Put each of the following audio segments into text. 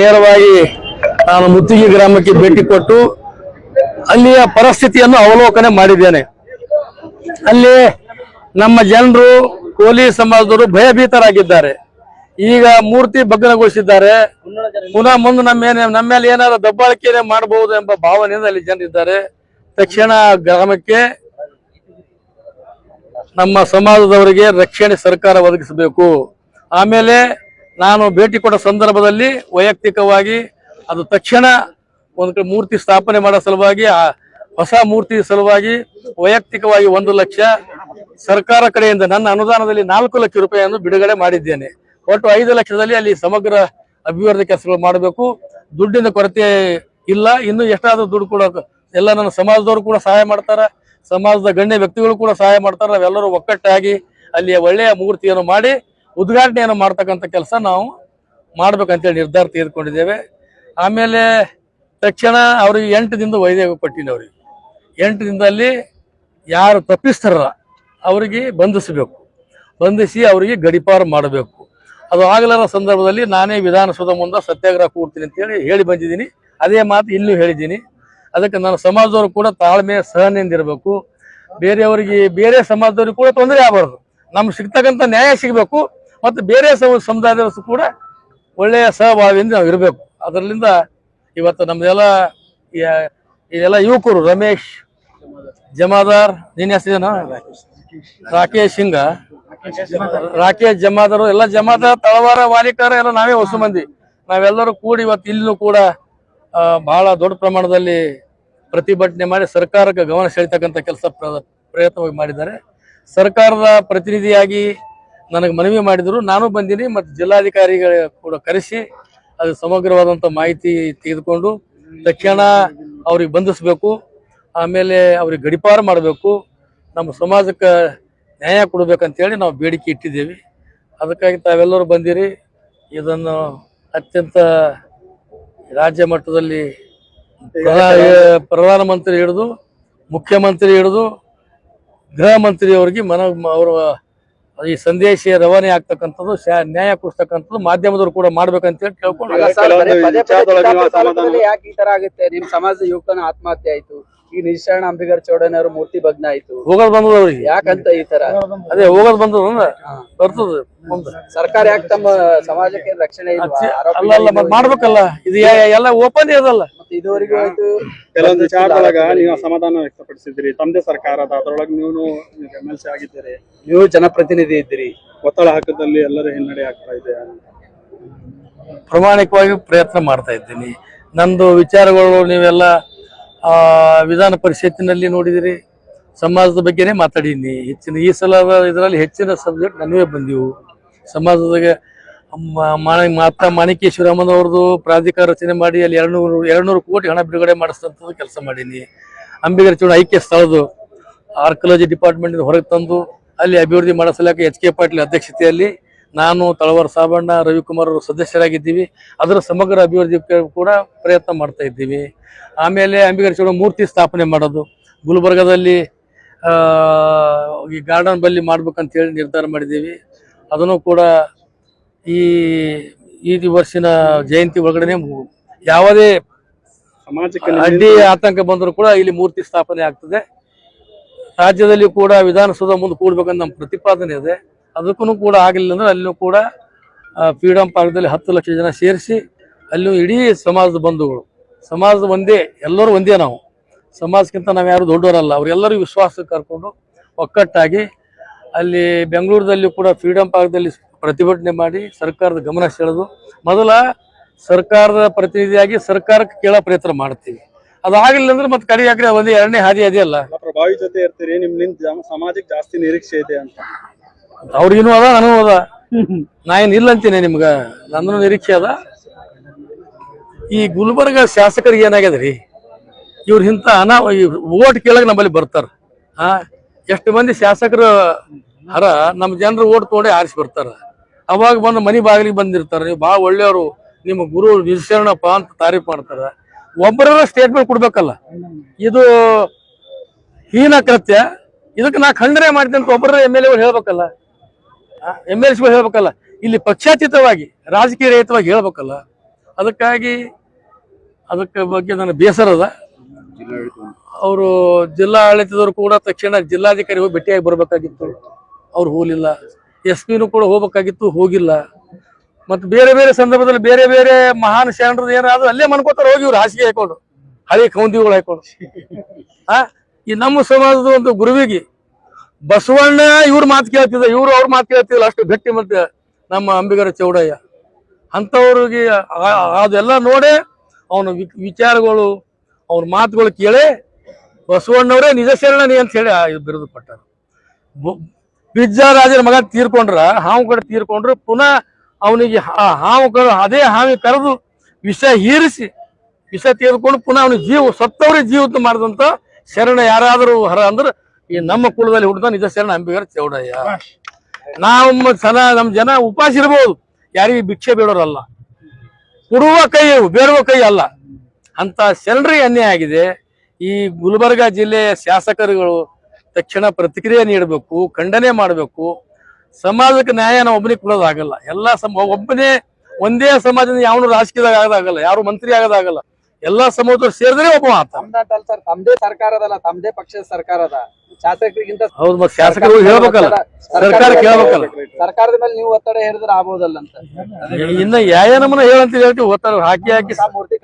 ನೇರವಾಗಿ ನಾನು ಮುತ್ತಿಗೆ ಗ್ರಾಮಕ್ಕೆ ಭೇಟಿ ಕೊಟ್ಟು ಅಲ್ಲಿಯ ಪರಿಸ್ಥಿತಿಯನ್ನು ಅವಲೋಕನೆ ಮಾಡಿದ್ದೇನೆ. ಅಲ್ಲಿ ನಮ್ಮ ಜನರು ಕೋಲಿ ಸಮಾಜದವರು ಭಯಭೀತರಾಗಿದ್ದಾರೆ. ಈಗ ಮೂರ್ತಿ ಭಗ್ನಗೊಳಿಸಿದ್ದಾರೆ. ಪುನಃ ಮುಂದೆ ನಮ್ಮ ನಮ್ಮ ಮೇಲೆ ಏನಾದ್ರು ದಬ್ಬಾಳಿಕೆ ಮಾಡಬಹುದು ಎಂಬ ಭಾವನೆಯಿಂದ ಅಲ್ಲಿ ಜನರಿದ್ದಾರೆ. ತಕ್ಷಣ ಗ್ರಾಮಕ್ಕೆ ನಮ್ಮ ಸಮಾಜದವರಿಗೆ ರಕ್ಷಣೆ ಸರ್ಕಾರ ಒದಗಿಸಬೇಕು. ಆಮೇಲೆ ನಾನು ಭೇಟಿ ಕೊಟ್ಟ ಸಂದರ್ಭದಲ್ಲಿ ವೈಯಕ್ತಿಕವಾಗಿ ಅದು ತಕ್ಷಣ ಒಂದು ಮೂರ್ತಿ ಸ್ಥಾಪನೆ ಮಾಡೋ ಸಲುವಾಗಿ, ಆ ಹೊಸ ಮೂರ್ತಿ ಸಲುವಾಗಿ ವೈಯಕ್ತಿಕವಾಗಿ ಒಂದು ಲಕ್ಷ ಸರ್ಕಾರ ಕಡೆಯಿಂದ ನನ್ನ ಅನುದಾನದಲ್ಲಿ ನಾಲ್ಕು ಲಕ್ಷ ರೂಪಾಯಿಯನ್ನು ಬಿಡುಗಡೆ ಮಾಡಿದ್ದೇನೆ. ಒಟ್ಟು ಐದು ಲಕ್ಷದಲ್ಲಿ ಅಲ್ಲಿ ಸಮಗ್ರ ಅಭಿವೃದ್ಧಿ ಕೆಲಸಗಳು ಮಾಡಬೇಕು. ದುಡ್ಡಿನ ಕೊರತೆ ಇಲ್ಲ. ಇನ್ನು ಎಷ್ಟಾದರೂ ದುಡ್ಡು ಕೂಡ ಎಲ್ಲ ನನ್ನ ಸಮಾಜದವರು ಕೂಡ ಸಹಾಯ ಮಾಡ್ತಾರೆ. ಸಮಾಜದ ಗಣ್ಯ ವ್ಯಕ್ತಿಗಳು ಕೂಡ ಸಹಾಯ ಮಾಡ್ತಾರೆ. ನಾವೆಲ್ಲರೂ ಒಕ್ಕಟ್ಟಾಗಿ ಅಲ್ಲಿ ಒಳ್ಳೆಯ ಮೂರ್ತಿಯನ್ನು ಮಾಡಿ ಉದ್ಘಾಟನೆಯನ್ನು ಮಾಡ್ತಕ್ಕಂಥ ಕೆಲಸ ನಾವು ಮಾಡ್ಬೇಕಂತೇಳಿ ನಿರ್ಧಾರ ತೆಗೆದುಕೊಂಡಿದ್ದೇವೆ. ಆಮೇಲೆ ತಕ್ಷಣ ಅವ್ರಿಗೆ ಎಂಟು ದಿನದ ವೈದ್ಯ ಕೊಟ್ಟಿನಿ ಅವ್ರಿಗೆ. ಎಂಟು ದಿನದಲ್ಲಿ ಯಾರು ತಪ್ಪಿಸ್ತಾರಲ್ಲ ಅವರಿಗೆ ಬಂಧಿಸಬೇಕು. ಬಂಧಿಸಿ ಅವರಿಗೆ ಗಡಿಪಾರು ಮಾಡಬೇಕು. ಅದು ಆಗಲಾರ ಸಂದರ್ಭದಲ್ಲಿ ನಾನೇ ವಿಧಾನಸೌಧ ಮುಂದೆ ಸತ್ಯಾಗ್ರಹ ಕೂಡ್ತೀನಿ ಅಂತೇಳಿ ಹೇಳಿ ಬಂದಿದ್ದೀನಿ. ಅದೇ ಮಾತು ಇಲ್ಲೂ ಹೇಳಿದ್ದೀನಿ. ಅದಕ್ಕೆ ನನ್ನ ಸಮಾಜದವರು ಕೂಡ ತಾಳ್ಮೆ, ಸಹನೆಯಿಂದ ಇರಬೇಕು. ಬೇರೆಯವರಿಗೆ, ಬೇರೆ ಸಮಾಜದವ್ರಿಗೆ ಕೂಡ ತೊಂದರೆ ಆಗಬಾರ್ದು. ನಮ್ಗೆ ಸಿಗ್ತಕ್ಕಂಥ ನ್ಯಾಯ ಸಿಗಬೇಕು. ಮತ್ತು ಬೇರೆ ಸಮ- ಸಮುದಾಯದವರು ಕೂಡ ಒಳ್ಳೆಯ ಸಹಭಾಗಿಯಿಂದ ನಾವು ಇರಬೇಕು. ಅದರಿಂದ ಇವತ್ತು ನಮ್ದೆಲ್ಲ ಇದೆಲ್ಲ ಯುವಕರು, ರಮೇಶ್, ಜಮಾದಾರ್ ನಿನ್ನ ಹೆಸರೇನು ರಾಕೇಶ್ ಸಿಂಗ ರಾಕೇಶ್, ಜಮಾದಾರ್, ಎಲ್ಲ ಜಮಾದಾರ್, ತಳವಾರ, ವಾಲಿಕಾರ ಎಲ್ಲ ನಾವೇ ಹೊಸ ಮಂದಿ. ನಾವೆಲ್ಲರೂ ಕೂಡಿ ಇವತ್ತು ಇಲ್ಲೂ ಕೂಡ ಬಹಳ ದೊಡ್ಡ ಪ್ರಮಾಣದಲ್ಲಿ ಪ್ರತಿಭಟನೆ ಮಾಡಿ ಸರ್ಕಾರಕ್ಕೆ ಗಮನ ಸೆಳೀತಕ್ಕಂಥ ಕೆಲಸ ಪ್ರಯತ್ನವಾಗಿ ಮಾಡಿದ್ದಾರೆ. ಸರ್ಕಾರದ ಪ್ರತಿನಿಧಿಯಾಗಿ ನನಗೆ ಮನವಿ ಮಾಡಿದರು. ನಾನು ಬಂದೀನಿ ಮತ್ತು ಜಿಲ್ಲಾಧಿಕಾರಿಗಳ ಕೂಡ ಕರೆಸಿ ಅದು ಸಮಗ್ರವಾದಂಥ ಮಾಹಿತಿ ತೆಗೆದುಕೊಂಡು ತಕ್ಷಣ ಅವ್ರಿಗೆ ಬಂಧಿಸಬೇಕು. ಆಮೇಲೆ ಅವ್ರಿಗೆ ಗಡಿಪಾರು ಮಾಡಬೇಕು. ನಮ್ಮ ಸಮಾಜಕ್ಕೆ ನ್ಯಾಯ ಕೊಡಬೇಕಂತೇಳಿ ನಾವು ಬೇಡಿಕೆ ಇಟ್ಟಿದ್ದೇವೆ. ಅದಕ್ಕಾಗಿ ತಾವೆಲ್ಲರೂ ಬಂದಿರಿ. ಇದನ್ನು ಅತ್ಯಂತ ರಾಜ್ಯ ಮಟ್ಟದಲ್ಲಿ ಪ್ರಧಾ- ಪ್ರಧಾನಮಂತ್ರಿ ಹಿಡಿದು, ಮುಖ್ಯಮಂತ್ರಿ ಹಿಡಿದು, ಗೃಹ ಮಂತ್ರಿಯವ್ರಿಗೆ ಮನ ಅವರು ಈ ಸಂದೇಶ ರವಾನೆ ಆಗ್ತಕ್ಕಂಥದ್ದು ನ್ಯಾಯ ಕೊಡ್ತಕ್ಕಂಥದ್ದು ಮಾಧ್ಯಮದವರು ಕೂಡ ಮಾಡ್ಬೇಕಂತೇಳಿ ಕೇಳ್ಕೊಂಡು. ಯಾಕೆ ಈ ತರ ಆಗುತ್ತೆ? ನಿಮ್ ಸಮಾಜದ ಯುವಕನ ಆತ್ಮಹತ್ಯೆ ಆಯ್ತು. ಈಗ ನಿಶಾಣ ಅಂಬಿಗರ್ ಚೌಡಯ್ಯನವರು ಅವ್ರ ಮೂರ್ತಿ ಭಗ್ನ ಆಯ್ತು. ಹೋಗೋದ್ ಬಂದದ ಅವ್ರಿಗೆ? ಯಾಕಂತ ಈ ತರ? ಅದೇ ಹೋಗೋದ್ ಬಂದದ ಬರ್ತದ. ಮುಂದೆ ಸರ್ಕಾರ ಯಾಕೆ ತಮ್ಮ ಸಮಾಜಕ್ಕೆ ರಕ್ಷಣೆ ಇಲ್ವಾ? ಅಚ್ಚಿ- ಆರೋಪಿಗಳು ಅಲ್ಲ ಮಾಡ್ಬೇಕಲ್ಲ. ಇದು ಯಾ- ಎಲ್ಲ ಓಪನ್ ಇದಲ್ಲ ಮತ್ತೆ ಇದುವರೆಗೂ ಆಯ್ತು. ಕೆಲವೊಂದು ವಿಚಾರದೊಳಗ ನೀವು ಅಸಮಾಧಾನ ವ್ಯಕ್ತಪಡಿಸಿದ್ರಿ ತಮ್ಮದೇ ಸರ್ಕಾರದ ಅದರೊಳಗೆ ನೀವು ಎಂ ಎಲ್ ಸಿ ಆಗಿದ್ದೀರಿ. ನೀವು ಜನಪ್ರತಿನಿಧಿ ಇದ್ದೀರಿ. ಒತ್ತಡ ಹಾಕದಲ್ಲಿ ಎಲ್ಲರೂ ಹಿನ್ನಡೆ ಆಗ್ತಾ ಇದೆ. ಪ್ರಾಮಾಣಿಕವಾಗಿ ಪ್ರಯತ್ನ ಮಾಡ್ತಾ ಇದ್ದೀನಿ. ನಂದು ವಿಚಾರಗಳು ನೀವೆಲ್ಲ ವಿಧಾನ ಪರಿಷತ್ತಿನಲ್ಲಿ ನೋಡಿದಿರಿ, ಸಮಾಜದ ಬಗ್ಗೆನೇ ಮಾತಾಡೀನಿ ಹೆಚ್ಚಿನ ಈ ಸಲ ಇದರಲ್ಲಿ ಹೆಚ್ಚಿನ ಸಬ್ಜೆಕ್ಟ್ ನನಗೇ ಬಂದಿವು. ಸಮಾಜದಾಗ ಮಾತಾ ಮಾಣಿಕೇಶ್ವರ ಮಾಣಿಕೇಶ್ವರಮ್ಮನವ್ರದ್ದು ಪ್ರಾಧಿಕಾರ ರಚನೆ ಮಾಡಿ ಅಲ್ಲಿ ಎರಡ್ನೂರು ಎರಡ್ನೂರು ಕೋಟಿ ಹಣ ಬಿಡುಗಡೆ ಮಾಡಿಸ್ತಂಥದ್ದು ಕೆಲಸ ಮಾಡೀನಿ. ಅಂಬಿಗರ ಚೂಡ ಐಕ್ಯ ಸ್ಥಳದ್ದು ಆರ್ಕಲಜಿ ಡಿಪಾರ್ಟ್ಮೆಂಟ್ ಹೊರಗೆ ತಂದು ಅಲ್ಲಿ ಅಭಿವೃದ್ಧಿ ಮಾಡಿಸಲಾಕ ಎಚ್ ಕೆ ಪಾಟೀಲ್ ಅಧ್ಯಕ್ಷತೆಯಲ್ಲಿ ನಾನು ತಳವಾರ ಸಾಬಣ್ಣ ರವಿಕುಮಾರ್ ಅವರು ಸದಸ್ಯರಾಗಿದ್ದೀವಿ. ಅದರ ಸಮಗ್ರ ಅಭಿವೃದ್ಧಿ ಕೂಡ ಪ್ರಯತ್ನ ಮಾಡ್ತಾ ಇದ್ದೀವಿ. ಆಮೇಲೆ ಅಂಬಿಗರ ಚೌಡ ಮೂರ್ತಿ ಸ್ಥಾಪನೆ ಮಾಡೋದು. ಗುಲ್ಬರ್ಗದಲ್ಲಿ ಆ, ಈ ಗಾರ್ಡನ್ ಬಲ್ಲಿ ಮಾಡ್ಬೇಕಂತ ಹೇಳಿ ನಿರ್ಧಾರ ಮಾಡಿದ್ದೀವಿ. ಅದನ್ನು ಕೂಡ ಈ ಈ ವರ್ಷಿನ ಜಯಂತಿ ಒಳಗಡೆ ಯಾವುದೇ ಸಮಾಜಕ್ಕೆ ಅಡ್ಡಿ ಆತಂಕ ಬಂದರೂ ಕೂಡ ಇಲ್ಲಿ ಮೂರ್ತಿ ಸ್ಥಾಪನೆ ಆಗ್ತದೆ. ರಾಜ್ಯದಲ್ಲಿ ಕೂಡ ವಿಧಾನಸೌಧ ಮುಂದೆ ಕೂಡಬೇಕಂತ ನಮ್ಮ ಪ್ರತಿಪಾದನೆ ಇದೆ. ಅದಕ್ಕೂ ಕೂಡ ಆಗಲಿಲ್ಲ ಅಂದ್ರೆ ಅಲ್ಲೂ ಕೂಡ ಫ್ರೀಡಮ್ ಪಾರ್ಕ್ದಲ್ಲಿ ಹತ್ತು ಲಕ್ಷ ಜನ ಸೇರಿಸಿ ಅಲ್ಲೂ ಇಡೀ ಸಮಾಜದ ಬಂಧುಗಳು. ಸಮಾಜದ ಒಂದೇ, ಎಲ್ಲರೂ ಒಂದೇ ನಾವು. ಸಮಾಜಕ್ಕಿಂತ ನಾವು ಯಾರು ದೊಡ್ಡವರಲ್ಲ. ಅವರೆಲ್ಲರೂ ವಿಶ್ವಾಸಕ್ಕೆ ಕರ್ಕೊಂಡು ಒಕ್ಕಟ್ಟಾಗಿ ಅಲ್ಲಿ ಬೆಂಗಳೂರಿನಲ್ಲಿ ಕೂಡ ಫ್ರೀಡಮ್ ಪಾರ್ಕ್ದಲ್ಲಿ ಪ್ರತಿಭಟನೆ ಮಾಡಿ ಸರ್ಕಾರದ ಗಮನ ಸೆಳೆದು ಮೊದಲ ಸರ್ಕಾರದ ಪ್ರತಿನಿಧಿಯಾಗಿ ಸರ್ಕಾರಕ್ಕೆ ಕೇಳೋ ಪ್ರಯತ್ನ ಮಾಡ್ತೀವಿ. ಅದಾಗಲಿಲ್ಲ ಅಂದ್ರೆ ಮತ್ತೆ ಕಡೆ ಕಡೆ ಒಂದೇ ಎರಡನೇ ಹಾದಿ ಅಲ್ಲ. ಪ್ರಭಾವಿ ಜೊತೆ ಇರ್ತೀರಿ ನಿಮ್ಮ ನಿಂತ ಸಮಾಜಕ್ಕೆ ಜಾಸ್ತಿ ನಿರೀಕ್ಷೆ ಇದೆ ಅಂತ. ಅವ್ರಿಗಿನ್ನೂ ಅದ, ನನಗೂ ಅದ. ನಾ ಏನ್ ಇಲ್ಲ ಅಂತೀನಿ ನಿಮ್ಗ. ನಂದು ನಿರೀಕ್ಷೆ ಅದ. ಈ ಗುಲ್ಬರ್ಗ ಶಾಸಕರಿಗೆ ಏನಾಗ್ಯದ್ರಿ? ಇವ್ರ ಇಂತ ಅನಾ ಓಟ್ ಕೇಳಕ್ ನಮ್ಮಲ್ಲಿ ಬರ್ತಾರ. ಆ, ಎಷ್ಟು ಮಂದಿ ಶಾಸಕರು ಹರ ನಮ್ಮ ಜನರು ಓಟ್ ತೊಗೊಂಡೆ ಆರಿಸಿ ಬರ್ತಾರ. ಅವಾಗ ಬಂದು ಮನಿ ಬಾಗಿಲಿಗೆ ಬಂದಿರ್ತಾರ. ನೀವು ಭಾಳ ಒಳ್ಳೆಯವರು. ನಿಮ್ಮ ಗುರು ವಿಶರಣಪ್ಪ ಅಂತ ತಾರೀಫ್ ಮಾಡ್ತಾರ. ಒಬ್ಬರ ಸ್ಟೇಟ್ಮೆಂಟ್ ಕೊಡ್ಬೇಕಲ್ಲ. ಇದು ಹೀನ ಕೃತ್ಯ. ಇದಕ್ಕೆ ನಾ ಖಂಡನೆ ಮಾಡ್ತೀನಿ ಅಂತ ಒಬ್ಬರ ಎಂ ಎಲ್ ಎಗಳು ಹೇಳ್ಬೇಕಲ್ಲ. ಎಂ ಎಲ್ ಸಿಗಳು ಹೇಳ್ಬೇಕಲ್ಲ, ಇಲ್ಲಿ ಪಕ್ಷಾತೀತವಾಗಿ, ರಾಜಕೀಯ ರಹಿತವಾಗಿ ಹೇಳ್ಬೇಕಲ್ಲ, ಅದಕ್ಕಾಗಿ ಅದಕ್ಕೆ ಬಗ್ಗೆ ನನಗೆ ಬೇಸರ ಅದ. ಅವರು ಜಿಲ್ಲಾ ಆಡಳಿತದವರು ಕೂಡ ತಕ್ಷಣ ಜಿಲ್ಲಾಧಿಕಾರಿ ಹೋಗಿ ಭೇಟಿಯಾಗಿ ಬರಬೇಕಾಗಿತ್ತು. ಅವ್ರು ಹೋಗಲಿಲ್ಲ. ಎಸ್ ಪಿನೂ ಕೂಡ ಹೋಗ್ಬೇಕಾಗಿತ್ತು, ಹೋಗಿಲ್ಲ. ಮತ್ತು ಬೇರೆ ಬೇರೆ ಸಂದರ್ಭದಲ್ಲಿ ಬೇರೆ ಬೇರೆ ಮಹಾನ್ ಶರಣರು ಏನಾದ್ರು ಅಲ್ಲೇ ಮನ್ಕೋತಾರೆ, ಹೋಗಿ ಇವ್ರು ಹಾಸಿಗೆ ಹಾಕೊಂಡು ಹಳೆ ಕೌಂದಿಗಳು ಹಾಕೊಂಡು ಆ, ಈ ನಮ್ಮ ಸಮಾಜದ ಒಂದು ಗುರುವಿಗೆ ಬಸವಣ್ಣ ಇವ್ರ ಮಾತು ಕೇಳ್ತಿದ್ದ, ಇವ್ರು ಅವ್ರ ಮಾತು ಕೇಳ್ತಿದ್ರು ಅಷ್ಟು ಗಟ್ಟಿ ಮತ್ತೆ ನಮ್ಮ ಅಂಬಿಗರ ಚೌಡಯ್ಯ. ಅಂಥವ್ರಿಗೆ ಅದೆಲ್ಲ ನೋಡೇ ಅವನ ವಿಚಾರಗಳು, ಅವ್ರ ಮಾತುಗಳು ಕೇಳಿ ಬಸವಣ್ಣವರೇ ನಿಜ ಶರಣನಿ ಅಂತ ಹೇಳಿ ಬಿರುದು ಪಟ್ಟರು ರಾಜರ ಮಗ ತೀರ್ಕೊಂಡ್ರ, ಹಾವು ಕಡೆ ತೀರ್ಕೊಂಡ್ರು, ಪುನಃ ಅವನಿಗೆ ಹಾವು ಕಡೆ, ಅದೇ ಹಾವಿ ಕರೆದು ವಿಷ ಹೀರಿಸಿ, ವಿಷ ತೀರ್ಕೊಂಡು ಪುನಃ ಅವನಿಗೆ ಜೀವ ಸತ್ತವ್ರಿಗೆ ಜೀವಿತ ಮಾಡಿದಂತ ಶರಣ ಯಾರಾದರೂ ಹರ ಅಂದ್ರೆ ಈ ನಮ್ಮ ಕುಲದಲ್ಲಿ ಹುಟ್ಟಿದ ನಿಜ ಶರಣ ಅಂಬಿಗರ ಚೌಡಯ್ಯ. ನಾವು ಸಲ ನಮ್ಮ ಜನ ಉಪವಾಸ ಇರ್ಬೋದು. ಯಾರಿಗೂ ಭಿಕ್ಷೆ ಬೇಡೋರಲ್ಲ. ಕೊಡುವ ಕೈ ಬೇಡುವ ಕೈ ಅಲ್ಲ. ಅಂತ ಶರಣರಿಗೆ ಅನ್ಯಾಯ ಆಗಿದೆ. ಈ ಗುಲ್ಬರ್ಗ ಜಿಲ್ಲೆಯ ಶಾಸಕರುಗಳು ತಕ್ಷಣ ಪ್ರತಿಕ್ರಿಯೆ ನೀಡಬೇಕು ಖಂಡನೆ ಮಾಡಬೇಕು. ಸಮಾಜಕ್ಕೆ ನ್ಯಾಯ ನಾವು ಒಬ್ಬನಿಗೆ ಕೊಡೋದಾಗಲ್ಲ. ಎಲ್ಲ ಸಮ ಒಬ್ಬನೇ ಒಂದೇ ಸಮಾಜದಿಂದ ಯಾವನು ರಾಜಕೀಯದಾಗ ಆಗೋದಾಗಲ್ಲ ಯಾರು ಮಂತ್ರಿ ಆಗೋದಾಗಲ್ಲ. ಎಲ್ಲಾ ಸಮುದ್ರ ಸೇರಿದ್ರೆ ಒಬ್ಬ ಆತ ತಮ್ದಂತಲ್ಲ ಸರ್ ತಮ್ದೇ ಸರ್ಕಾರದಲ್ಲ ತಮ್ದೇ ಪಕ್ಷದ ಸರ್ಕಾರದ. ಶಾಸಕರಿಗಿಂತ ಹೌದು ಮತ್ತೆ ಶಾಸಕರು ಹೇಳ್ಬೇಕಲ್ಲ. ಸರ್ಕಾರ ಕೇಳ್ಬೇಕಲ್ಲ. ಸರ್ಕಾರದ ಮೇಲೆ ನೀವು ಒತ್ತಡ ಹೇರಿದ್ರೆ ಆಗ್ಬೋದಲ್ಲ ಅಂತ. ಇನ್ನ ಯಾವ ನಮ್ಮನ್ನ ಹೇಳಂತ ಹೇಳ್ತೀವಿ ಒತ್ತಡ ಹಾಕಿ ಹಾಕಿ. ಮೂರ್ತಿ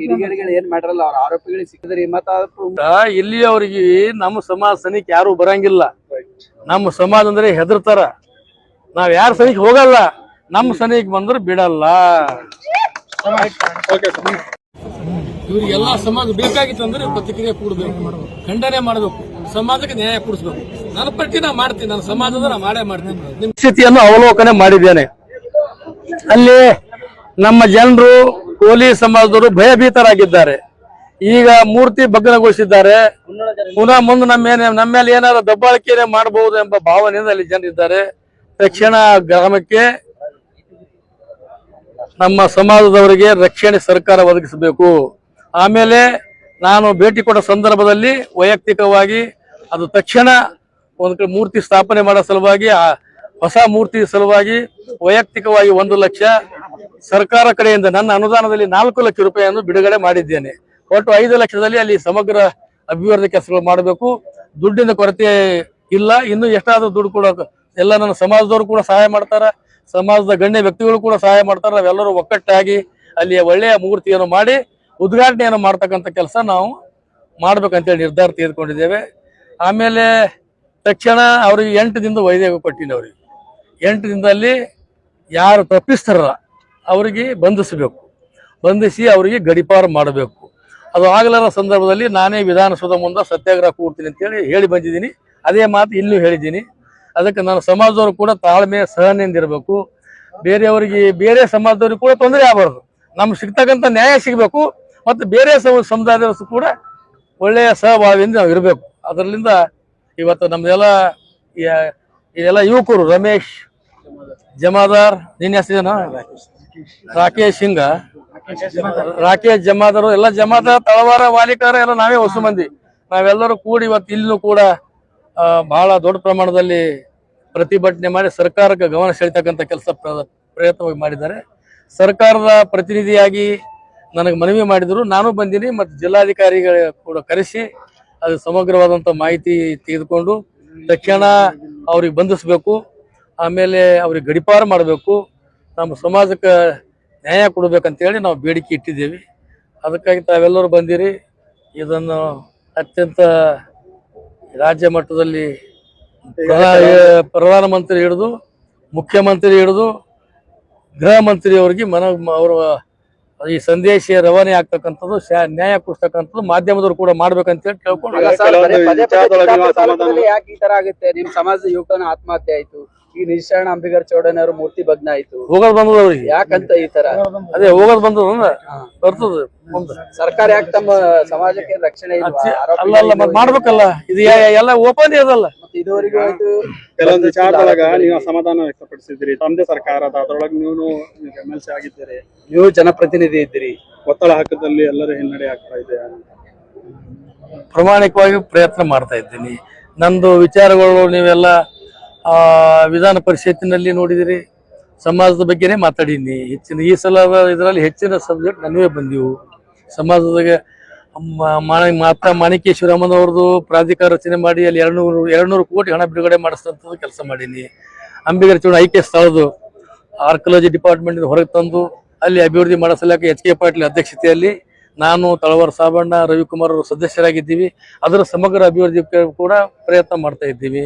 ಕಿಡಿಗೇಡಿಗಳು ಏನ್ ಮಾಡ್ರಲ್ಲ ಅವ್ರ ಆರೋಪಿಗಳಿಗೆ ಸಿಕ್ಕಿದ್ರಿ ಮತ್ತ ಇಲ್ಲಿಯವರಿಗೆ ನಮ್ಮ ಸಮಾಜ ಸನಿಕ್ ಯಾರು ಬರಂಗಿಲ್ಲ. ನಮ್ಮ ಸಮಾಜ ಅಂದ್ರೆ ಹೆದರ್ತಾರ. ನಾವ್ ಯಾರ ಸನಿಕ್ ಹೋಗಲ್ಲ. ನಮ್ಮ ಸನಿಕ್ ಬಂದ್ರೆ ಬಿಡಲ್ಲ. ಓಕೆ ಸರ್ ಇವ್ರಿಗೆಲ್ಲ ಸಮಾಜ ಬೇಕಾಗಿತ್ತಂದ್ರೆ ಪ್ರತಿಕ್ರಿಯೆ ಕೂಡಬೇಕು. ಖಂಡನೆ ಮಾಡಬೇಕು. ಸಮಾಜಕ್ಕೆ ನ್ಯಾಯ ಕೊಡಿಸ್ಬೇಕು. ನನ್ನ ಪಟ್ಟಿ ನಾ ಮಾಡ್ತೀನಿ. ನನ್ನ ಸಮಾಜದ ನಾ ಮಾಡೇ ಮಾಡ್ತೀನಿ. ನಿಮ್ಮ ಸ್ಥಿತಿಯನ್ನು ಅವಲೋಕನೆ ಮಾಡಿದ್ದೇನೆ. ಅಲ್ಲಿ ನಮ್ಮ ಜನರು ಕೋಲಿ ಸಮಾಜದವರು ಭಯಭೀತರಾಗಿದ್ದಾರೆ. ಈಗ ಮೂರ್ತಿ ಭಗ್ನಗೊಳಿಸಿದ್ದಾರೆ. ಪುನಃ ಮುಂದೆ ನಮ್ಮ ನಮ್ಮ ಮೇಲೆ ಏನಾದ್ರು ದಬ್ಬಾಳಿಕೆ ಮಾಡಬಹುದು ಎಂಬ ಭಾವನೆಯಿಂದ ಅಲ್ಲಿ ಜನರಿದ್ದಾರೆ. ತಕ್ಷಣ ಗ್ರಾಮಕ್ಕೆ ನಮ್ಮ ಸಮಾಜದವರಿಗೆ ರಕ್ಷಣೆ ಸರ್ಕಾರ ಒದಗಿಸಬೇಕು. ಆಮೇಲೆ ನಾನು ಭೇಟಿ ಕೊಟ್ಟ ಸಂದರ್ಭದಲ್ಲಿ ವೈಯಕ್ತಿಕವಾಗಿ ಅದು ತಕ್ಷಣ ಒಂದು ಕಡೆ ಮೂರ್ತಿ ಸ್ಥಾಪನೆ ಮಾಡೋ ಸಲುವಾಗಿ, ಆ ಹೊಸ ಮೂರ್ತಿ ಸಲುವಾಗಿ ವೈಯಕ್ತಿಕವಾಗಿ ಒಂದು ಲಕ್ಷ ಸರ್ಕಾರ ಕಡೆಯಿಂದ ನನ್ನ ಅನುದಾನದಲ್ಲಿ ನಾಲ್ಕು ಲಕ್ಷ ರೂಪಾಯಿಯನ್ನು ಬಿಡುಗಡೆ ಮಾಡಿದ್ದೇನೆ. ಒಟ್ಟು ಐದು ಲಕ್ಷದಲ್ಲಿ ಅಲ್ಲಿ ಸಮಗ್ರ ಅಭಿವೃದ್ಧಿ ಕೆಲಸಗಳು ಮಾಡಬೇಕು. ದುಡ್ಡಿನ ಕೊರತೆ ಇಲ್ಲ. ಇನ್ನು ಎಷ್ಟಾದರೂ ದುಡ್ಡು ಕೊಡೋಕೆ ಎಲ್ಲ ನನ್ನ ಸಮಾಜದವರು ಕೂಡ ಸಹಾಯ ಮಾಡ್ತಾರ. ಸಮಾಜದ ಗಣ್ಯ ವ್ಯಕ್ತಿಗಳು ಕೂಡ ಸಹಾಯ ಮಾಡ್ತಾರೆ. ನಾವೆಲ್ಲರೂ ಒಕ್ಕಟ್ಟಾಗಿ ಅಲ್ಲಿ ಒಳ್ಳೆಯ ಮೂರ್ತಿಯನ್ನು ಮಾಡಿ ಉದ್ಘಾಟನೆಯನ್ನು ಮಾಡ್ತಕ್ಕಂಥ ಕೆಲಸ ನಾವು ಮಾಡ್ಬೇಕಂತೇಳಿ ನಿರ್ಧಾರ ತೆಗೆದುಕೊಂಡಿದ್ದೇವೆ. ಆಮೇಲೆ ತಕ್ಷಣ ಅವ್ರಿಗೆ ಎಂಟು ದಿನದ ವೈದ್ಯ ಕೊಟ್ಟಿನಿ ಅವ್ರಿಗೆ. ಎಂಟು ದಿನದಲ್ಲಿ ಯಾರು ತಪ್ಪಿಸ್ತಾರಲ್ಲ ಅವರಿಗೆ ಬಂಧಿಸಬೇಕು. ಬಂಧಿಸಿ ಅವರಿಗೆ ಗಡಿಪಾರ ಮಾಡಬೇಕು. ಅದು ಆಗಲಾರ ಸಂದರ್ಭದಲ್ಲಿ ನಾನೇ ವಿಧಾನಸೌಧ ಮುಂದೆ ಸತ್ಯಾಗ್ರಹ ಕೂಡ್ತೀನಿ ಅಂತೇಳಿ ಹೇಳಿ ಬಂದಿದ್ದೀನಿ. ಅದೇ ಮಾತು ಇಲ್ಲೂ ಹೇಳಿದ್ದೀನಿ. ಅದಕ್ಕೆ ನಾನು ಸಮಾಜದವರು ಕೂಡ ತಾಳ್ಮೆ, ಸಹನೆಯಿಂದ ಇರಬೇಕು. ಬೇರೆಯವರಿಗೆ, ಬೇರೆ ಸಮಾಜದವ್ರಿಗೆ ಕೂಡ ತೊಂದರೆ ಆಗಬಾರ್ದು. ನಮ್ಗೆ ಸಿಗ್ತಕ್ಕಂಥ ನ್ಯಾಯ ಸಿಗಬೇಕು, ಮತ್ತು ಬೇರೆ ಸಮ, ಸಮುದಾಯದವರು ಕೂಡ ಒಳ್ಳೆಯ ಸಹಭಾಗಿಯಿಂದ ನಾವು ಇರಬೇಕು. ಅದರಿಂದ ಇವತ್ತು ನಮ್ದೆಲ್ಲ ಇದೆಲ್ಲ ಯುವಕರು, ರಮೇಶ್, ಜಮಾದಾರ್, ನಿನ್ನ ಹೆಸರೇನು? ರಾಕೇಶ್ ಸಿಂಗ. ರಾಕೇಶ್ ಜಮಾದಾರ್, ಎಲ್ಲ ಜಮಾದಾರ್, ತಳವಾರ, ವಾಲಿಕಾರ, ಎಲ್ಲ ನಾವೇ ಹೊಸ ಮಂದಿ. ನಾವೆಲ್ಲರೂ ಕೂಡಿ ಇವತ್ತು ಇಲ್ಲೂ ಕೂಡ ಬಹಳ ದೊಡ್ಡ ಪ್ರಮಾಣದಲ್ಲಿ ಪ್ರತಿಭಟನೆ ಮಾಡಿ ಸರ್ಕಾರಕ್ಕೆ ಗಮನ ಸೆಳಿತಕ್ಕಂಥ ಕೆಲಸ ಪ್ರಯತ್ನವಾಗಿ ಮಾಡಿದ್ದಾರೆ. ಸರ್ಕಾರದ ಪ್ರತಿನಿಧಿಯಾಗಿ ನನಗೆ ಮನವಿ ಮಾಡಿದರು. ನಾನು ಬಂದೀನಿ ಮತ್ತು ಜಿಲ್ಲಾಧಿಕಾರಿಗಳ ಕೂಡ ಕರೆಸಿ ಅದು ಸಮಗ್ರವಾದಂಥ ಮಾಹಿತಿ ತೆಗೆದುಕೊಂಡು ತಕ್ಷಣ ಅವ್ರಿಗೆ ಬಂಧಿಸಬೇಕು. ಆಮೇಲೆ ಅವ್ರಿಗೆ ಗಡಿಪಾರು ಮಾಡಬೇಕು. ನಮ್ಮ ಸಮಾಜಕ್ಕೆ ನ್ಯಾಯ ಕೊಡಬೇಕಂತೇಳಿ ನಾವು ಬೇಡಿಕೆ ಇಟ್ಟಿದ್ದೇವೆ. ಅದಕ್ಕಾಗಿ ತಾವೆಲ್ಲರೂ ಬಂದಿರಿ. ಇದನ್ನು ಅತ್ಯಂತ ರಾಜ್ಯ ಮಟ್ಟದಲ್ಲಿ ಪ್ರಧಾನಮಂತ್ರಿ ಹಿಡಿದು ಮುಖ್ಯಮಂತ್ರಿ ಹಿಡಿದು ಗೃಹ ಮಂತ್ರಿಯವರಿಗೆ ಮನ ಅವರ ಈ ಸಂದೇಶ ರವಾನೆ ಆಗ್ತಕ್ಕಂಥದ್ದು ನ್ಯಾಯ ಕೊಡ್ತಕ್ಕಂಥದ್ದು ಮಾಧ್ಯಮದವ್ರು ಕೂಡ ಮಾಡ್ಬೇಕಂತೇಳಿ ಕೇಳ್ಕೊಂಡು ಸಮಾಜದ ಯುವಕನ ಆತ್ಮಹತ್ಯೆ ಆಯ್ತು. ಈ ನಿಶಾಣ ಅಂಬಿಗರ್ ಚೌಡನ್ ಅವ್ರ ಮೂರ್ತಿ ಭಗ್ನ ಆಯ್ತು. ಹೋಗೋದು ಬಂದದ ಅವ್ರಿಗೆ? ಯಾಕಂತ ಈ ತರ? ಅದೇ ಹೋಗೋದ್ ಬಂದದ ಬರ್ತದ ಮುಂದ. ಸರ್ಕಾರ ಯಾಕೆ ತಮ್ಮ ಸಮಾಜಕ್ಕೆ ರಕ್ಷಣೆ ಇಲ್ವಾ? ಅಲ್ಲ ಅಲ್ಲ ಮತ್ ಮಾಡ್ಬೇಕಲ್ಲ. ಇದು ಯಾ- ಎಲ್ಲ ಓಪನ್ ಇದಲ್ಲ. ಮತ್ತೆ ಇದುವರೆಗೂ ಆಯ್ತು. ಕೆಲವೊಂದು ವಿಚಾರದೊಳಗ ನೀವು ಅಸಮಾಧಾನ ವ್ಯಕ್ತಪಡಿಸಿದ್ರಿ ತಮ್ಮದೇ ಸರ್ಕಾರ ಅದ ಅದ್ರೊಳಗೆ ನೀವು ಎಂ ಎಲ್ ಸಿ ಆಗಿದ್ದೀರಿ. ನೀವು ಜನಪ್ರತಿನಿಧಿ ಇದ್ದೀರಿ. ಒತ್ತಡ ಹಾಕದಲ್ಲಿ ಎಲ್ಲರೂ ಹಿನ್ನಡೆ ಆಗ್ತಾ ಇದೆ ಪ್ರಾಮಾಣಿಕವಾಗಿ ಪ್ರಯತ್ನ ಮಾಡ್ತಾ ಇದ್ದೀನಿ. ನಂದು ವಿಚಾರಗಳು ನೀವೆಲ್ಲ ವಿಧಾನ ಪರಿಷತ್ತಿನಲ್ಲಿ ನೋಡಿದಿರಿ, ಸಮಾಜದ ಬಗ್ಗೆನೇ ಮಾತಾಡೀನಿ ಹೆಚ್ಚಿನ ಈ ಸಲ ಇದರಲ್ಲಿ ಹೆಚ್ಚಿನ ಸಬ್ಜೆಕ್ಟ್ ನನವೇ ಬಂದಿವು. ಸಮಾಜದಾಗ ಮಾತಾ ಮಾಣಿಕೇಶ್ವರ ಅಮ್ಮನವ್ರದ್ದು ಪ್ರಾಧಿಕಾರ ರಚನೆ ಮಾಡಿ ಅಲ್ಲಿ ಎರಡ್ನೂರು ಎರಡ್ನೂರು ಕೋಟಿ ಹಣ ಬಿಡುಗಡೆ ಮಾಡಿಸ್ತಂಥದ್ದು ಕೆಲಸ ಮಾಡೀನಿ. ಅಂಬಿಗರ ಚೂಡ ಐಕೆ ಸ್ಥಳದ್ದು ಆರ್ಕಲಜಿ ಡಿಪಾರ್ಟ್ಮೆಂಟ್ ಹೊರಗೆ ತಂದು ಅಲ್ಲಿ ಅಭಿವೃದ್ಧಿ ಮಾಡಿಸಲಾಕೆ ಎಚ್ ಕೆ ಪಾಟೀಲ್ ಅಧ್ಯಕ್ಷತೆಯಲ್ಲಿ ನಾನು ತಳವಾರ ಸಾಬಣ್ಣ ರವಿಕುಮಾರ್ ಅವರು ಸದಸ್ಯರಾಗಿದ್ದೀವಿ. ಅದರ ಸಮಗ್ರ ಅಭಿವೃದ್ಧಿ ಕೂಡ ಪ್ರಯತ್ನ ಮಾಡ್ತಾ ಇದ್ದೀವಿ.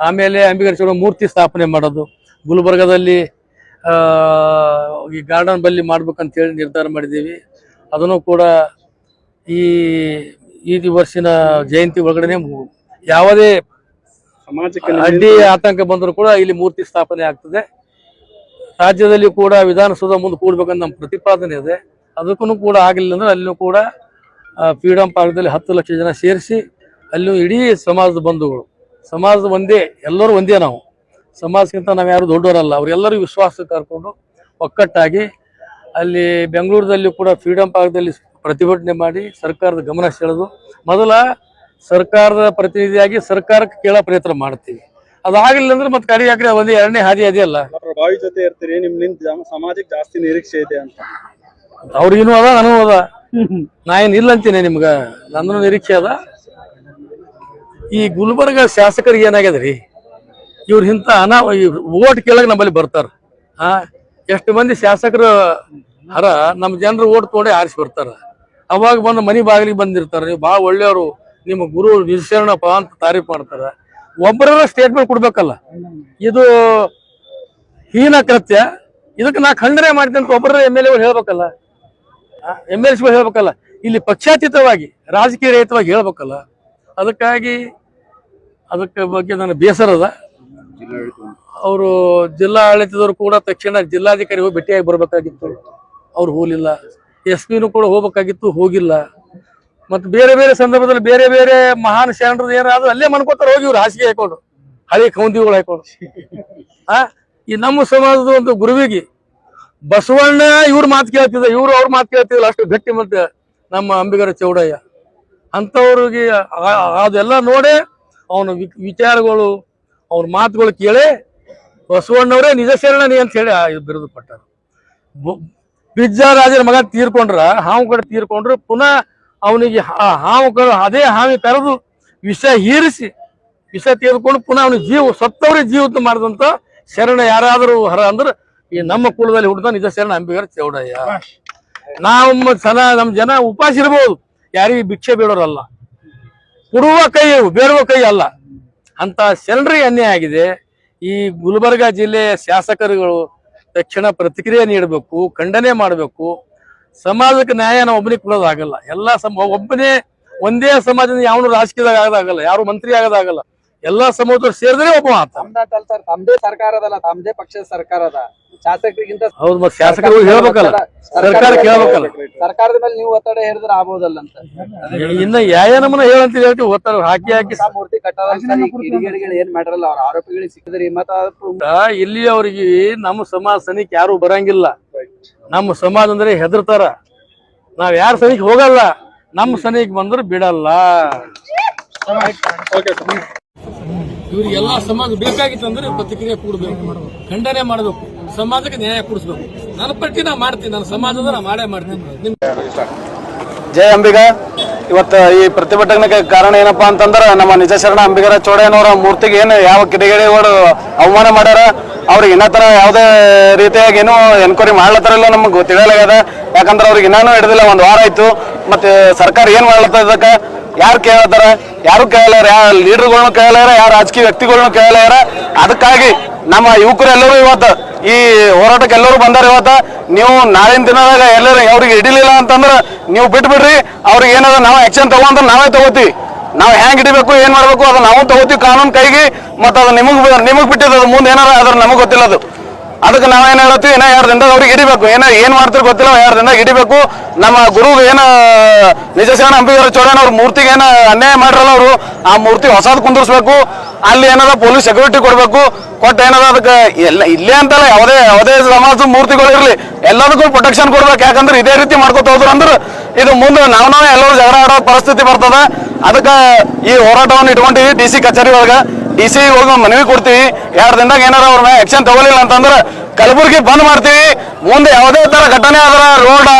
ಆಮೇಲೆ ಅಂಬಿಗರ ಚೂಡ ಮೂರ್ತಿ ಸ್ಥಾಪನೆ ಮಾಡೋದು. ಗುಲ್ಬರ್ಗದಲ್ಲಿ ಆ, ಈ ಗಾರ್ಡನ್ ಬಲ್ಲಿ ಮಾಡ್ಬೇಕಂತ ಹೇಳಿ ನಿರ್ಧಾರ ಮಾಡಿದ್ದೀವಿ. ಅದನ್ನು ಕೂಡ ಈ ಈ ವರ್ಷಿನ ಜಯಂತಿ ಒಳಗಡೆ ಯಾವುದೇ ಸಮಾಜಕ್ಕೆ ಅಡ್ಡಿ ಆತಂಕ ಬಂದರೂ ಕೂಡ ಇಲ್ಲಿ ಮೂರ್ತಿ ಸ್ಥಾಪನೆ ಆಗ್ತದೆ. ರಾಜ್ಯದಲ್ಲಿ ಕೂಡ ವಿಧಾನಸೌಧ ಮುಂದೆ ಕೂಡ್ಬೇಕಂತ ನಮ್ಮ ಪ್ರತಿಪಾದನೆ ಇದೆ. ಅದಕ್ಕೂ ಕೂಡ ಆಗಲಿಲ್ಲ ಅಂದ್ರೆ ಅಲ್ಲೂ ಕೂಡ ಫ್ರೀಡಂ ಪಾರ್ಕ್ದಲ್ಲಿ ಹತ್ತು ಲಕ್ಷ ಜನ ಸೇರಿಸಿ ಅಲ್ಲೂ ಇಡೀ ಸಮಾಜದ ಬಂಧುಗಳು. ಸಮಾಜದ ಒಂದೇ, ಎಲ್ಲರೂ ಒಂದೇ ನಾವು. ಸಮಾಜಕ್ಕಿಂತ ನಾವು ಯಾರು ದೊಡ್ಡವರಲ್ಲ. ಅವರೆಲ್ಲರೂ ವಿಶ್ವಾಸ ಕರ್ಕೊಂಡು ಒಕ್ಕಟ್ಟಾಗಿ ಅಲ್ಲಿ ಬೆಂಗಳೂರದಲ್ಲಿ ಕೂಡ ಫ್ರೀಡಂ ಪಾರ್ಕ್ದಲ್ಲಿ ಪ್ರತಿಭಟನೆ ಮಾಡಿ ಸರ್ಕಾರದ ಗಮನ ಸೆಳೆದು ಮೊದಲ ಸರ್ಕಾರದ ಪ್ರತಿನಿಧಿಯಾಗಿ ಸರ್ಕಾರಕ್ಕೆ ಕೇಳೋ ಪ್ರಯತ್ನ ಮಾಡ್ತೀವಿ. ಅದಾಗಲಿಲ್ಲ ಅಂದ್ರೆ ಮತ್ತೆ ಕಡೆ ಯಾಕ್ರೆ ಒಂದೇ ಎರಡನೇ ಹಾದಿ ಅದೇ ಅಲ್ಲ. ಬಾವಿ ಜೊತೆ ಇರ್ತೀರಿ ನಿಮ್ಮ ನಿಂತ ಸಮಾಜಕ್ಕೆ ಜಾಸ್ತಿ ನಿರೀಕ್ಷೆ ಇದೆ ಅಂತ. ಅವ್ರಿಗಿನೂ ಅದ ನನಗೂ ಅದ. ನಾ ಏನ್ ಇಲ್ಲ ಅಂತೀನಿ ನಿಮ್ಗ. ನಂದು ನಿರೀಕ್ಷೆ ಅದ. ಈ ಗುಲ್ಬರ್ಗ ಶಾಸಕರಿಗೆ ಏನಾಗ್ಯದ್ರಿ? ಇವ್ರ ಇಂತ ಅನಾ ಓಟ್ ಕೇಳಕ್ ನಮ್ಮಲ್ಲಿ ಬರ್ತಾರ. ಆ ಎಷ್ಟು ಮಂದಿ ಶಾಸಕರು ಹರ ನಮ್ಮ ಜನರು ಓಟ್ ತೊಗೊಂಡೆ ಆರಿಸಿ ಬರ್ತಾರ. ಅವಾಗ ಬಂದು ಮನಿ ಬಾಗಿಲಿಗೆ ಬಂದಿರ್ತಾರ. ನೀವು ಭಾಳ ಒಳ್ಳೆಯವರು. ನಿಮ್ಮ ಗುರು ನಿಶ್ಚರಣಪ್ಪ ಅಂತ ತಾರೀಫ್ ಮಾಡ್ತಾರ. ಒಬ್ಬರ ಸ್ಟೇಟ್ಮೆಂಟ್ ಕೊಡ್ಬೇಕಲ್ಲ. ಇದು ಹೀನ ಕೃತ್ಯ. ಇದಕ್ಕೆ ನಾ ಖಂಡನೆ ಮಾಡ್ತೀನಿ ಅಂತ ಒಬ್ಬರ ಎಂ ಎಲ್ ಎಗಳು ಹೇಳ್ಬೇಕಲ್ಲ. ಎಂ ಎಲ್ ಸಿಗಳು ಹೇಳ್ಬೇಕಲ್ಲ. ಇಲ್ಲಿ ಪಕ್ಷಾತೀತವಾಗಿ, ರಾಜಕೀಯ ರಹಿತವಾಗಿ ಹೇಳ್ಬೇಕಲ್ಲ. ಅದಕ್ಕಾಗಿ ಅದಕ್ಕೆ ಬಗ್ಗೆ ನನ್ನ ಬೇಸರ ಅದ. ಅವರು ಜಿಲ್ಲಾ ಆಡಳಿತದವರು ಕೂಡ ತಕ್ಷಣ ಜಿಲ್ಲಾಧಿಕಾರಿ ಹೋಗಿ ಭೇಟಿಯಾಗಿ ಬರಬೇಕಾಗಿತ್ತು. ಅವ್ರು ಹೋಗಲಿಲ್ಲ ಎಸ್ ಪಿನೂ ಕೂಡ ಹೋಗ್ಬೇಕಾಗಿತ್ತು, ಹೋಗಿಲ್ಲ. ಮತ್ತು ಬೇರೆ ಬೇರೆ ಸಂದರ್ಭದಲ್ಲಿ ಬೇರೆ ಬೇರೆ ಮಹಾನ್ ಶರಣರದ್ದು ಏನಾದ್ರು ಅಲ್ಲೇ ಮನ್ಕೋತಾರೆ, ಹೋಗಿ ಇವ್ರು ಹಾಸಿಗೆ ಹಾಕೊಂಡು ಹಳೆ ಕೌಂದಿಗಳು ಹಾಕೊಂಡು ಈ ನಮ್ಮ ಸಮಾಜದ ಒಂದು ಗುರುವಿಗೆ ಬಸವಣ್ಣ ಇವ್ರ ಮಾತು ಕೇಳ್ತಿದ್ದ, ಇವ್ರು ಅವ್ರ ಮಾತು ಕೇಳ್ತಿದ್ದಿಲ್ಲ, ಅಷ್ಟು ಗಟ್ಟಿ ಮತ್ತೆ ನಮ್ಮ ಅಂಬಿಗರ ಚೌಡಯ್ಯ. ಅಂಥವ್ರಿಗೆ ಅದೆಲ್ಲ ನೋಡಿ ಅವನ ವಿಚಾರಗಳು, ಅವ್ರ ಮಾತುಗಳು ಕೇಳಿ ಬಸವಣ್ಣವರೇ ನಿಜ ಶರಣನಿ ಅಂತ ಹೇಳಿ ಬಿರುದು ಪಟ್ಟರು ರಾಜರ ಮಗ ತೀರ್ಕೊಂಡ್ರ, ಹಾವು ಕಡೆ ತೀರ್ಕೊಂಡ್ರು ಪುನಃ ಅವನಿಗೆ ಹಾವು ಕಡೆ ಅದೇ ಹಾವಿ ಕರೆದು ವಿಷ ಹೀರಿಸಿ, ವಿಷ ತೀರ್ಕೊಂಡು ಪುನಃ ಅವನಿಗೆ ಜೀವ ಸತ್ತವರೇ ಜೀವಿತ ಮಾಡಿದಂತ ಶರಣ ಯಾರಾದರೂ ಹರ ಅಂದ್ರೆ ಈ ನಮ್ಮ ಕುಲದಲ್ಲಿ ಹುಟ್ಟಿದ ನಿಜ ಶರಣ ಅಂಬಿಗರ ಚೌಡಯ್ಯ. ನಾವು ಸಲ ನಮ್ಮ ಜನ ಉಪವಾಸ ಇರ್ಬೋದು. ಯಾರಿಗೆ ಭಿಕ್ಷೆ ಬೇಡೋರಲ್ಲ. ಕೊಡುವ ಕೈ ಬೇಡುವ ಕೈ ಅಲ್ಲ. ಅಂತ ಶರಣರಿಗೆ ಅನ್ಯಾಯ ಆಗಿದೆ. ಈ ಗುಲ್ಬರ್ಗ ಜಿಲ್ಲೆಯ ಶಾಸಕರುಗಳು ತಕ್ಷಣ ಪ್ರತಿಕ್ರಿಯೆ ನೀಡಬೇಕು ಖಂಡನೆ ಮಾಡಬೇಕು. ಸಮಾಜಕ್ಕೆ ನ್ಯಾಯ ನಾವು ಒಬ್ಬನಿಗೆ ಕೊಡೋದಾಗಲ್ಲ. ಎಲ್ಲ ಸಮ ಒಬ್ಬನೇ ಒಂದೇ ಸಮಾಜದಿಂದ ಯಾವನು ರಾಜಕೀಯದಾಗ ಆಗೋದಾಗಲ್ಲ ಯಾರು ಮಂತ್ರಿ ಆಗೋದಾಗಲ್ಲ. ಎಲ್ಲಾ ಸಮುದ್ರ ಸೇರಿದ್ರೆ ಒಬ್ಬ ತಮ್ದೇ ಸರ್ಕಾರ ಅದಲ್ಲ ತಮ್ದೇ ಪಕ್ಷದ ಸರ್ಕಾರ ಅದ ಶಾಸಕರಿಗಿಂತ ಹೌದು ಮತ್ತೆ ಶಾಸಕರು ಹೇಳ್ಬೇಕಲ್ಲ. ಸರ್ಕಾರ ಕೇಳ್ಬೇಕಲ್ಲ ಸರ್ಕಾರದ ಮೇಲೆ ನೀವು ಒತ್ತಡ ಹೇರಿದ್ರೆ ಆಗ್ಬೋದಲ್ಲ ಅಂತ. ಇನ್ನ ಯಾವ ನಮ್ಮನ್ನ ಹೇಳಂತ ಹೇಳ್ತೀವಿ ಒತ್ತಡ ಹಾಕಿ ಹಾಕಿ. ಮೂರ್ತಿ ಕಿಡಿಗೇಡಿಗಳು ಏನ್ ಮಾಡಿರಲ್ಲ ಅವ್ರ ಆರೋಪಿಗಳಿಗೆ ಸಿಕ್ಕಿದ್ರಿ ಮತ್ತ ಇಲ್ಲಿ ಅವ್ರಿಗೆ ನಮ್ಮ ಸಮಾಜ ಸನಿಕ್ ಯಾರು ಬರಂಗಿಲ್ಲ. ನಮ್ಮ ಸಮಾಜ ಅಂದ್ರೆ ಹೆದರ್ತಾರ. ನಾವ್ ಯಾರ ಸನಿಕ್ ಹೋಗಲ್ಲ ನಮ್ಮ ಸನಿಕ್ ಬಂದ್ರೆ ಬಿಡಲ್ಲ. ಓಕೆ ಇವ್ರಿಗೆಲ್ಲ ಸಮಾಜ ಬೇಕಾಗಿತ್ತಂದ್ರೆ ಪ್ರತಿಕ್ರಿಯೆ ಕೂಡಬೇಕು. ಖಂಡನೆ ಮಾಡಬೇಕು. ಸಮಾಜಕ್ಕೆ ನ್ಯಾಯ ಕೊಡಿಸ್ಬೇಕು. ನನ್ನ ಪಟ್ಟಿ ನಾ ಮಾಡ್ತೀನಿ. ನನ್ನ ಸಮಾಜದ ನಾ ಮಾಡೇ ಮಾಡ್ತೀನಿ. ಜಯ ಅಂಬಿಗ. ಇವತ್ತು ಈ ಪ್ರತಿಭಟನೆಗೆ ಕಾರಣ ಏನಪ್ಪಾ ಅಂತಂದ್ರ ನಮ್ಮ ನಿಜ ಶರಣ ಅಂಬಿಗರ ಚೋಡಯ್ಯನವರ ಮೂರ್ತಿಗೆ ಏನು ಯಾವ ಕಿಡಿಗೇಡಿಗಳು ಅವಮಾನ ಮಾಡ್ಯಾರ? ಅವ್ರಿಗೆ ಇನ್ನತರ ಯಾವುದೇ ರೀತಿಯಾಗಿ ಏನು ಎನ್ಕ್ವೈರಿ ಮಾಡ್ಲತ್ತಾರಲ್ಲ ನಮಗೆ ತಿಳಿಯಲಾಗ್ಯದ ಯಾಕಂದ್ರೆ ಅವ್ರಿಗೆ ಇನ್ನೂ ಹಿಡಿದಿಲ್ಲ. ಒಂದು ವಾರ ಆಯ್ತು. ಮತ್ತೆ ಸರ್ಕಾರ ಏನ್ ಮಾಡ್ಲತ್ತ ಇದಕ್ಕೆ? ಯಾರು ಕೇಳತ್ತಾರ ಯಾರು ಕೇಳಲಾರ ಯಾರ ಲೀಡರ್ಗಳನ್ನ ಕೇಳಲಾರ ಯಾರ ರಾಜಕೀಯ ವ್ಯಕ್ತಿಗಳನ್ನ ಕೇಳಲಾರ ಅದಕ್ಕಾಗಿ ನಮ್ಮ ಯುವಕರು ಎಲ್ಲರೂ ಇವತ್ತು ಈ ಹೋರಾಟಕ್ಕೆ ಎಲ್ಲರೂ ಬಂದಾರ ಇವತ್ತ. ನೀವು ನಾಳಿನ ದಿನದಾಗ ಎಲ್ಲರೂ ಅವ್ರಿಗೆ ಹಿಡಿಲಿಲ್ಲ ಅಂತಂದ್ರೆ ನೀವು ಬಿಟ್ಬಿಡ್ರಿ. ಅವ್ರಿಗೆ ಏನಾದ್ರೂ ನಾವು ಆಕ್ಷನ್ ತಗೊಂಡ್ರೆ ನಾವೇ ತಗೋತೀವಿ. ನಾವು ಹೆಂಗ್ ಹಿಡಿಬೇಕು, ಏನ್ ಮಾಡ್ಬೇಕು ಅದು ನಾವು ತಗೋತೀವಿ ಕಾನೂನು ಕೈಗೆ. ಮತ್ತೆ ಅದು ನಿಮಗ್ ನಿಮಗ್ ಬಿಟ್ಟಿದ್ದು ಮುಂದೆ ಏನಾರ ಅದ್ರ ನಮಗ್ ಗೊತ್ತಿಲ್ಲ ಅದು. ಅದಕ್ಕೆ ನಾವೇನು ಹೇಳ್ತೀವಿ ಏನೋ ಎರಡು ದಿನದಾಗ ಅವ್ರಿಗೆ ಹಿಡಿಬೇಕು. ಏನೋ ಏನು ಮಾಡ್ತಾರೆ ಗೊತ್ತಿಲ್ಲ ಎರಡು ದಿನದಾಗ ಹಿಡಿಬೇಕು. ನಮ್ಮ ಗುರು ಏನು ನಿಜ ಶರಣ ಅಂಬಿಗರ ಚೋಡನ ಅವ್ರ ಮೂರ್ತಿಗೆ ಏನ ಅನ್ಯಾಯ ಮಾಡಿರಲ್ಲ ಅವರು, ಆ ಮೂರ್ತಿ ಹೊಸದು ಕುಂದಿರ್ಸ್ಬೇಕು. ಅಲ್ಲಿ ಏನದ ಪೊಲೀಸ್ ಸೆಕ್ಯೂರಿಟಿ ಕೊಡಬೇಕು. ಕೊಟ್ಟು ಏನದ ಅದಕ್ಕೆ ಎಲ್ಲ, ಇಲ್ಲೇ ಅಂತಲ್ಲ, ಯಾವುದೇ ಯಾವುದೇ ಸಮಾಜದ ಮೂರ್ತಿಗಳು ಇರ್ಲಿ. ಎಲ್ಲದಕ್ಕೂ ಪ್ರೊಟೆಕ್ಷನ್ ಕೊಡ್ಬೇಕು. ಯಾಕಂದ್ರೆ ಇದೇ ರೀತಿ ಮಾಡ್ಕೊತ ಹೋದ್ರು ಅಂದ್ರೆ ಇದು ಮುಂದೆ ನಾವು ನಾವೇ ಎಲ್ಲರೂ ಜಗಳ ಆಡೋ ಪರಿಸ್ಥಿತಿ ಬರ್ತದೆ. ಅದಕ್ಕೆ ಈ ಹೋರಾಟವನ್ನು ಇಟ್ಕೊಂಡಿವಿ ಡಿ ಸಿ ಕಚೇರಿ ಒಳಗ ಡಿ ಸಿ ಹೋಗಿ ಮನವಿ ಕೊಡ್ತೀವಿ. ಎರಡು ದಿನದಾಗ ಏನಾರ ಅವ್ರ ಮೇಲೆ ಆಕ್ಷನ್ ತಗೊಳಿಲ್ಲ ಅಂತಂದ್ರೆ ಕಲಬುರಗಿ ಬಂದ್ ಮಾಡ್ತೀವಿ. ಮುಂದೆ ಯಾವುದೇ ತರ ಘಟನೆ ಆದ್ರ ರೋಡ್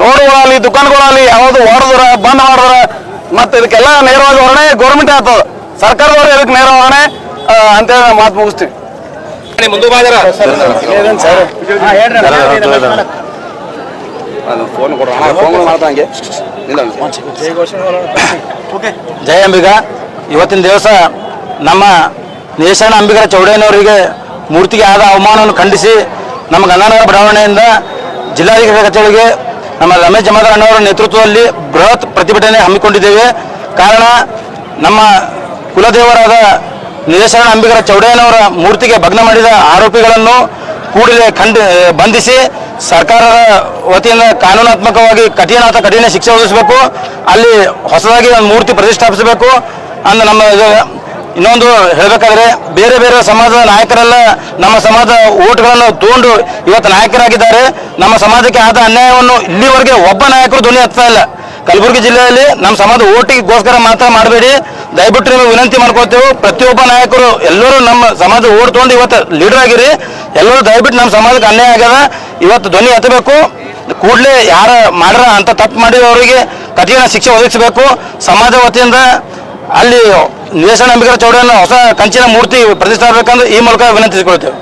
ರೋಡ್ಗಳಾಗಲಿ ದುಕಾನ್ಗಳಾಗಲಿ ಯಾವ್ದು ಹೊಡೆದ್ರ ಬಂದ್ ಮಾಡಿದ್ರ ಮತ್ತೆ ಇದಕ್ಕೆಲ್ಲ ನೇರವಾಗಿ ಹೊರಣೆ ಗೌರ್ಮೆಂಟ್ ಆಗ್ತದ ಸರ್ಕಾರದವ್ರು ಇದಕ್ಕೆ ನೇರ ಹೊರಣೆ ಆ, ಅಂತೇಳಿ ನಾವು ಮಾತು ಮುಗಿಸ್ತೀವಿ. ಜಯ ಅಂಬಿಗ. ಇವತ್ತಿನ ದಿವಸ ನಮ್ಮ ನೇಷನ್ ಅಂಬಿಗರ ಚೌಡಯ್ಯನವರಿಗೆ ಮೂರ್ತಿಗೆ ಆದ ಅವಮಾನವನ್ನು ಖಂಡಿಸಿ ನಮ್ಮ ಗಂಗಾನಗರ ಬಡಾವಣೆಯಿಂದ ಜಿಲ್ಲಾಧಿಕಾರಿ ಕಚೇರಿಗೆ ನಮ್ಮ ರಮೇಶ್ ಜಮಾದಾರ್ ಅಣ್ಣವರ ನೇತೃತ್ವದಲ್ಲಿ ಬೃಹತ್ ಪ್ರತಿಭಟನೆ ಹಮ್ಮಿಕೊಂಡಿದ್ದೇವೆ. ಕಾರಣ ನಮ್ಮ ಕುಲದೇವರಾದ ನಿರೇಶನ ಅಂಬಿಗರ ಚೌಡಯ್ಯನವರ ಮೂರ್ತಿಗೆ ಭಗ್ನ ಮಾಡಿದ ಆರೋಪಿಗಳನ್ನು ಕೂಡಲೇ ಖಂಡ, ಬಂಧಿಸಿ ಸರ್ಕಾರದ ವತಿಯಿಂದ ಕಾನೂನಾತ್ಮಕವಾಗಿ ಕಠಿಣ ಅಥವಾ ಕಠಿಣ ಶಿಕ್ಷೆ ಒದಗಿಸಬೇಕು. ಅಲ್ಲಿ ಹೊಸದಾಗಿ ಒಂದು ಮೂರ್ತಿ ಪ್ರತಿಷ್ಠಾಪಿಸಬೇಕು. ಅಂದ ನಮ್ಮ ಇನ್ನೊಂದು ಹೇಳಬೇಕಾದ್ರೆ ಬೇರೆ ಬೇರೆ ಸಮಾಜದ ನಾಯಕರೆಲ್ಲ ನಮ್ಮ ಸಮಾಜದ ಓಟ್ಗಳನ್ನು ತಗೊಂಡು ಇವತ್ತು ನಾಯಕರಾಗಿದ್ದಾರೆ. ನಮ್ಮ ಸಮಾಜಕ್ಕೆ ಆದ ಅನ್ಯಾಯವನ್ನು ಇಲ್ಲಿವರೆಗೆ ಒಬ್ಬ ನಾಯಕರು ಧ್ವನಿ ಹತ್ತಾ ಇಲ್ಲ. ಕಲಬುರಗಿ ಜಿಲ್ಲೆಯಲ್ಲಿ ನಮ್ಮ ಸಮಾಜ ಓಟಿಗೋಸ್ಕರ ಮಾತ್ರ ಮಾಡಬೇಡಿ. ದಯವಿಟ್ಟು ನಿಮಗೆ ವಿನಂತಿ ಮಾಡ್ಕೊಳ್ತೇವೆ. ಪ್ರತಿಯೊಬ್ಬ ನಾಯಕರು, ಎಲ್ಲರೂ ನಮ್ಮ ಸಮಾಜ ಓಟ್ ತೊಗೊಂಡು ಇವತ್ತು ಲೀಡರ್ ಆಗಿರಿ. ಎಲ್ಲರೂ ದಯವಿಟ್ಟು ನಮ್ಮ ಸಮಾಜಕ್ಕೆ ಅನ್ಯಾಯ ಆಗ್ಯದ. ಇವತ್ತು ಧ್ವನಿ ಹತ್ತಬೇಕು ಕೂಡಲೇ ಯಾರು ಮಾಡ್ರ ಅಂತ ತಪ್ಪು ಮಾಡಿದವರಿಗೆ ಕಠಿಣ ಶಿಕ್ಷೆ ಒದಗಿಸಬೇಕು. ಸಮಾಜ ವತಿಯಿಂದ ಅಲ್ಲಿ ನಿವೇಶನ ಅಂಬಿಕರ ಚೌಡನ್ನು ಹೊಸ ಕಂಚಿನ ಮೂರ್ತಿ ಪ್ರತಿಷ್ಠಾಪಬೇಕಂದ್ರೆ ಈ ಮೂಲಕ ವಿನಂತಿಸಿಕೊಳ್ತೇವೆ.